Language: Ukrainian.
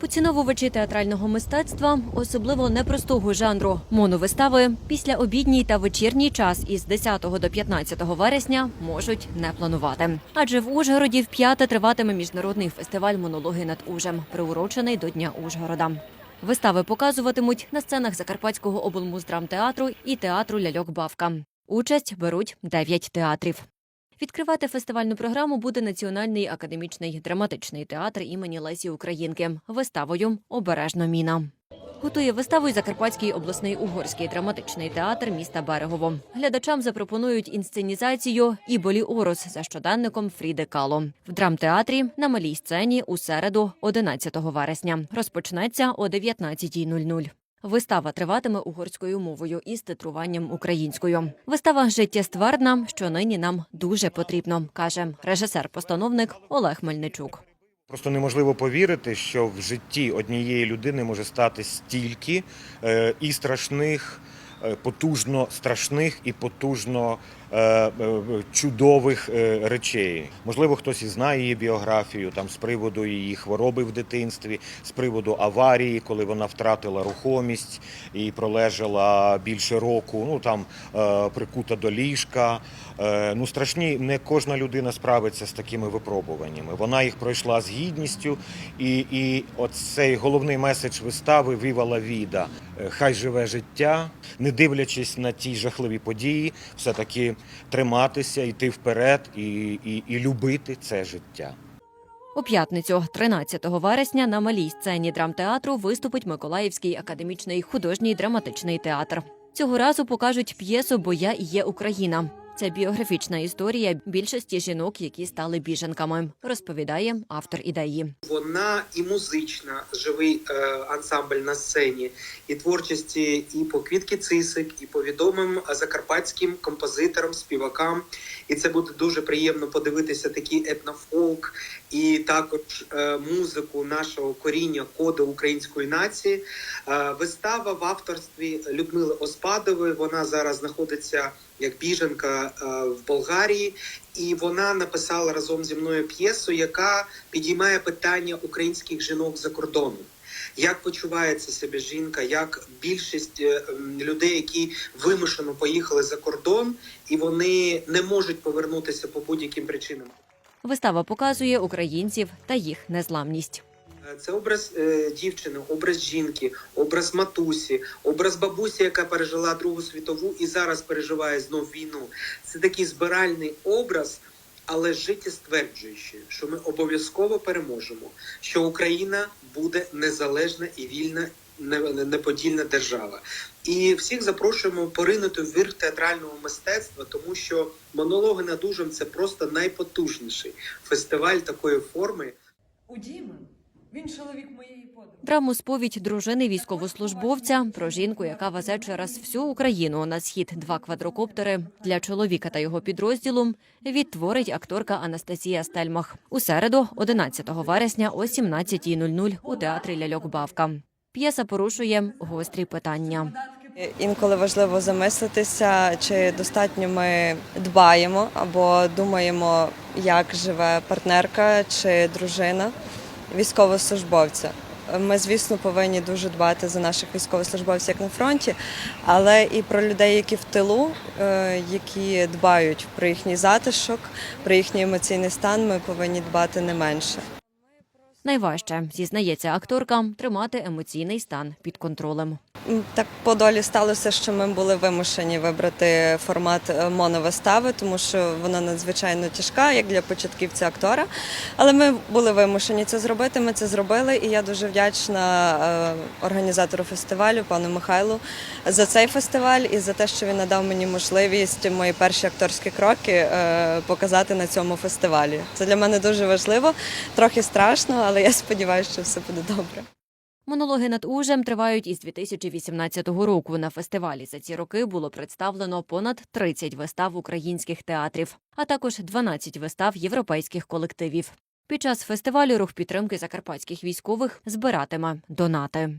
Поціновувачі театрального мистецтва, особливо непростого жанру моновистави, після обідній та вечірній час із 10 до 15 вересня можуть не планувати. Адже в Ужгороді вп'яте триватиме міжнародний фестиваль монологи над Ужем, приурочений до Дня Ужгорода. Вистави показуватимуть на сценах Закарпатського облмуздрамтеатру і театру Ляльок Бавка. Участь беруть 9 театрів. Відкривати фестивальну програму буде Національний академічний драматичний театр імені Лесі Українки виставою Обережно міна. Готує виставу й Закарпатський обласний угорський драматичний театр міста Берегово. Глядачам запропонують інсценізацію Іболі Орос за щоденником Фріди Кало в драмтеатрі на малій сцені у середу, 11 вересня. Розпочнеться о 19.00. Вистава триватиме угорською мовою із титруванням українською. Вистава життєствердна, що нині нам дуже потрібно, каже режисер-постановник Олег Мельничук. Просто неможливо повірити, що в житті однієї людини може стати стільки е, і страшних, е, потужно страшних і потужно чудових е, речей. Можливо, хтось і знає її біографію там з приводу її хвороби в дитинстві, з приводу аварії, коли вона втратила рухомість і пролежала більше року. Ну там е, прикута до ліжка. Е, ну страшні, не кожна людина справиться з такими випробуваннями. Вона їх пройшла з гідністю, і, і оцей головний меседж вистави Віва Віда. Хай живе життя, не дивлячись на ті жахливі події, все таки триматися, йти вперед і, і, і любити це життя. У п'ятницю, 13 вересня, на малій сцені драмтеатру виступить Миколаївський академічний художній драматичний театр. Цього разу покажуть п'єсу Бо я і є Україна. Це біографічна історія більшості жінок, які стали біженками, розповідає автор ідеї. Вона і музична, живий е, ансамбль на сцені, і творчості і по Квітки Цисик, і по відомим закарпатським композиторам, співакам. І це буде дуже приємно подивитися такий етнофолк і також е, музику нашого коріння, коду української нації. Е, вистава в авторстві Людмили Оспадової. Вона зараз знаходиться як біженка е, в Болгарії, і вона написала разом зі мною п'єсу, яка підіймає питання українських жінок за кордоном. Як почувається себе жінка, як більшість е, людей, які вимушено поїхали за кордон, і вони не можуть повернутися по будь-яким причинам. Вистава показує українців та їх незламність. Е, Це образ е, дівчини, образ жінки, образ матусі, образ бабусі, яка пережила Другу світову і зараз переживає знов війну. Це такий збиральний образ, але життєстверджуючий, що ми обов'язково переможемо, що Україна буде незалежна і вільна. не- не- Неподільна держава, і всіх запрошуємо поринути в вір театрального мистецтва, тому що монологи над Ужем – це просто найпотужніший фестиваль такої форми. У Діми він чоловік моєї подруги. Драму сповідь дружини військовослужбовця про жінку, яка везе через всю Україну на схід два квадрокоптери для чоловіка та його підрозділу. Відтворить акторка Анастасія Стельмах у середу, 11 вересня о 17.00 у театрі Ляльок Бавка. П'єса порушує гострі питання. Інколи важливо замислитися, чи достатньо ми дбаємо або думаємо, як живе партнерка чи дружина військовослужбовця. Ми, звісно, повинні дуже дбати за наших військовослужбовців як на фронті, але і про людей, які в тилу, е, які дбають про їхній затишок, про їхній емоційний стан, ми повинні дбати не менше. Найважче зізнається акторка тримати емоційний стан під контролем. Так по долі сталося, що ми були вимушені вибрати формат е, моновистави, тому що вона надзвичайно тяжка, як для початківця актора. Але ми були вимушені це зробити. Ми це зробили, і я дуже вдячна е, організатору фестивалю, пану Михайлу, за цей фестиваль і за те, що він надав мені можливість мої перші акторські кроки е, показати на цьому фестивалі. Це для мене дуже важливо, трохи страшно, але я сподіваюся, що все буде добре. Монологи над Ужем тривають із 2018 року. На фестивалі за ці роки було представлено понад 30 вистав українських театрів, а також 12 вистав європейських колективів. Під час фестивалю рух підтримки закарпатських військових збиратиме донати.